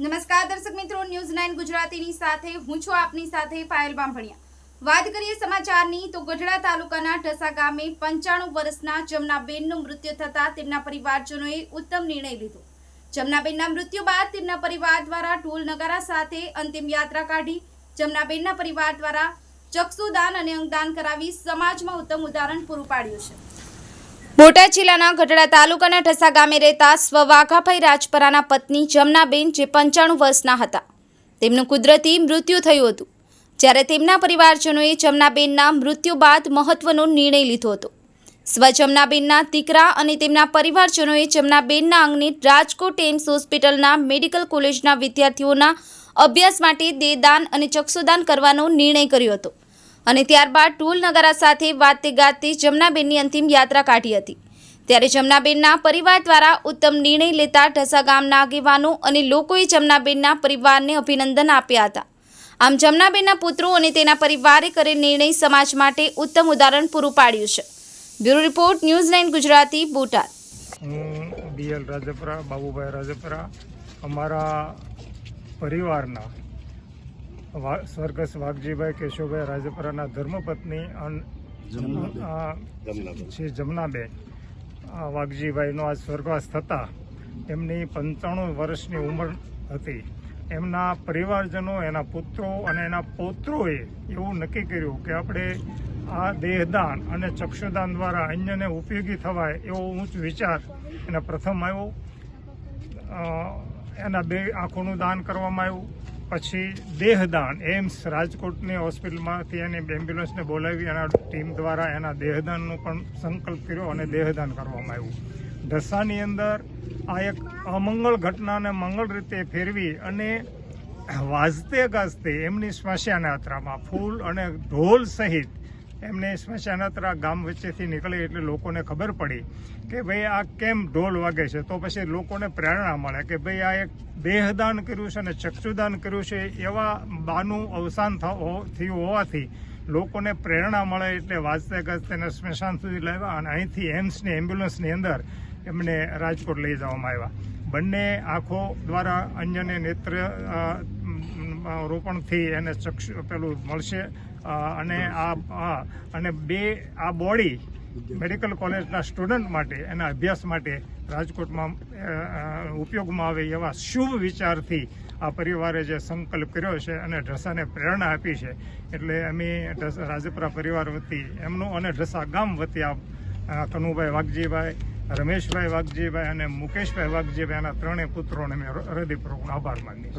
નમસ્કાર દર્શક મિત્રો, ન્યૂઝ નાઇન ગુજરાતીની સાથે હું છું આપની સાથે પાયલ બામભણિયા. વાત કરીએ સમાચારની, તો ગઢડા તાલુકાના ઢસા ગામે પંચાણું વર્ષના જમનાબેનનું મૃત્યુ થતાં તેમના પરિવારજનોએ ઉત્તમ નિર્ણય લીધો. જમનાબેનના મૃત્યુ બાદ તેમના પરિવાર દ્વારા ઢોલ નગારા સાથે અંતિમ યાત્રા કાઢી, જમનાબેનના પરિવાર દ્વારા ચક્ષુદાન અને અંગદાન કરાવી સમાજમાં ઉત્તમ ઉદાહરણ પૂરું પાડ્યું છે. બોટાદ જિલ્લાના ગઢડા તાલુકાના ઠસા ગામે રહેતા સ્વ વાઘાભાઈ રાજપરાના પત્ની જમનાબેન, જે પંચાણું વર્ષના હતા, તેમનું કુદરતી મૃત્યુ થયું હતું. જ્યારે તેમના પરિવારજનોએ જમનાબેનના મૃત્યુ બાદ મહત્વનો નિર્ણય લીધો હતો. સ્વ જમનાબેનના દીકરા અને તેમના પરિવારજનોએ જમનાબેનના અંગને રાજકોટ એમ્સ હોસ્પિટલના મેડિકલ કોલેજના વિદ્યાર્થીઓના અભ્યાસ માટે દેહદાન અને ચક્ષુદાન કરવાનો નિર્ણય કર્યો હતો. અને ત્યારબાદ ટૂલ નગારા સાથે વાતે ગાતે જમનાબેનની અંતિમ યાત્રા કાઢી હતી. ત્યારે જમનાબેનના પરિવાર દ્વારા ઉત્તમ નિર્ણય લેતા ઢસા ગામના આગેવાનો અને લોકોએ જમનાબેનના પરિવારને અભિનંદન આપ્યા હતા. આમ જમનાબેનના પુત્રો અને તેના પરિવારે કરેલ નિર્ણય સમાજ માટે ઉત્તમ ઉદાહરણ પૂરું પાડ્યું છે. Bureau report news nine Gujarati, Botad. હું બીએલ રાજપરા, બાબુભાઈ રાજપરા, અમારા પરિવારના સ્વર્ગસ્થ વાઘજીભાઈ કેશવભાઈ રાજપરાના ધર્મપત્ની અન- શ્રી જમનાબેન. આ વાઘજીભાઈનો આ સ્વર્ગવાસ થતા એમની પંચાણું વર્ષની ઉંમર હતી. એમના પરિવારજનો એના પુત્રો અને એના પૌત્રોએ એવું નક્કી કર્યું કે આપણે આ દેહદાન અને ચક્ષુદાન દ્વારા અન્યને ઉપયોગી થવાય એવો ઊંચ વિચાર એને પ્રથમ આવ્યો. એના બે આંખોનું દાન કરવામાં આવ્યું. પછી દેહદાન. એમ્સ રાજકોટની હોસ્પિટલમાંથી એની એમ્બ્યુલન્સને બોલાવી એના ટીમ દ્વારા એના દેહદાનનો પણ સંકલ્પ કર્યો અને દેહદાન કરવામાં આવ્યું. ઢસાની અંદર આ એક અમંગળ ઘટનાને મંગળ રીતે ફેરવી અને વાજતે ગાજતે એમની સ્મશાન યાત્રામાં ફૂલ અને ઢોલ સહિત એમને સ્મશાનાત્રા ગામ વચ્ચેથી નીકળી એટલે લોકોને ખબર પડી કે ભાઈ આ કેમ ઢોલ વાગે છે? તો પછી લોકોને પ્રેરણા મળે કે ભાઈ આ એક દેહદાન કર્યું છે અને ચક્ષુદાન કર્યું છે. એવા બાનું અવસાન થયું હોવાથી લોકોને પ્રેરણા મળે એટલે વાંચતે ગાજતે એને સ્મશાન સુધી લાવ્યા અને અહીંથી એમ્સની, એમ્બ્યુલન્સની અંદર એમને રાજકોટ લઈ જવામાં આવ્યા. બંને આંખો દ્વારા અન્યને નેત્ર રોપણથી એને ચક્ષુ પેલું મળશે. અને આ અને બે, આ બોડી મેડિકલ કોલેજના સ્ટુડન્ટ માટે, એના અભ્યાસ માટે રાજકોટમાં ઉપયોગમાં આવે એવા શુભ વિચારથી આ પરિવારે જે સંકલ્પ કર્યો છે અને ઢસાને પ્રેરણા આપી છે. એટલે અમે રાજપરા પરિવાર વતી એમનું અને ઢસા ગામ વતી આ કનુભાઈ વાઘજીભાઈ, રમેશભાઈ વાઘજીભાઈ અને મુકેશભાઈ વાઘજીભાઈ, એના ત્રણેય પુત્રોને મેં હૃદયપૂર્વક આભાર માનીએ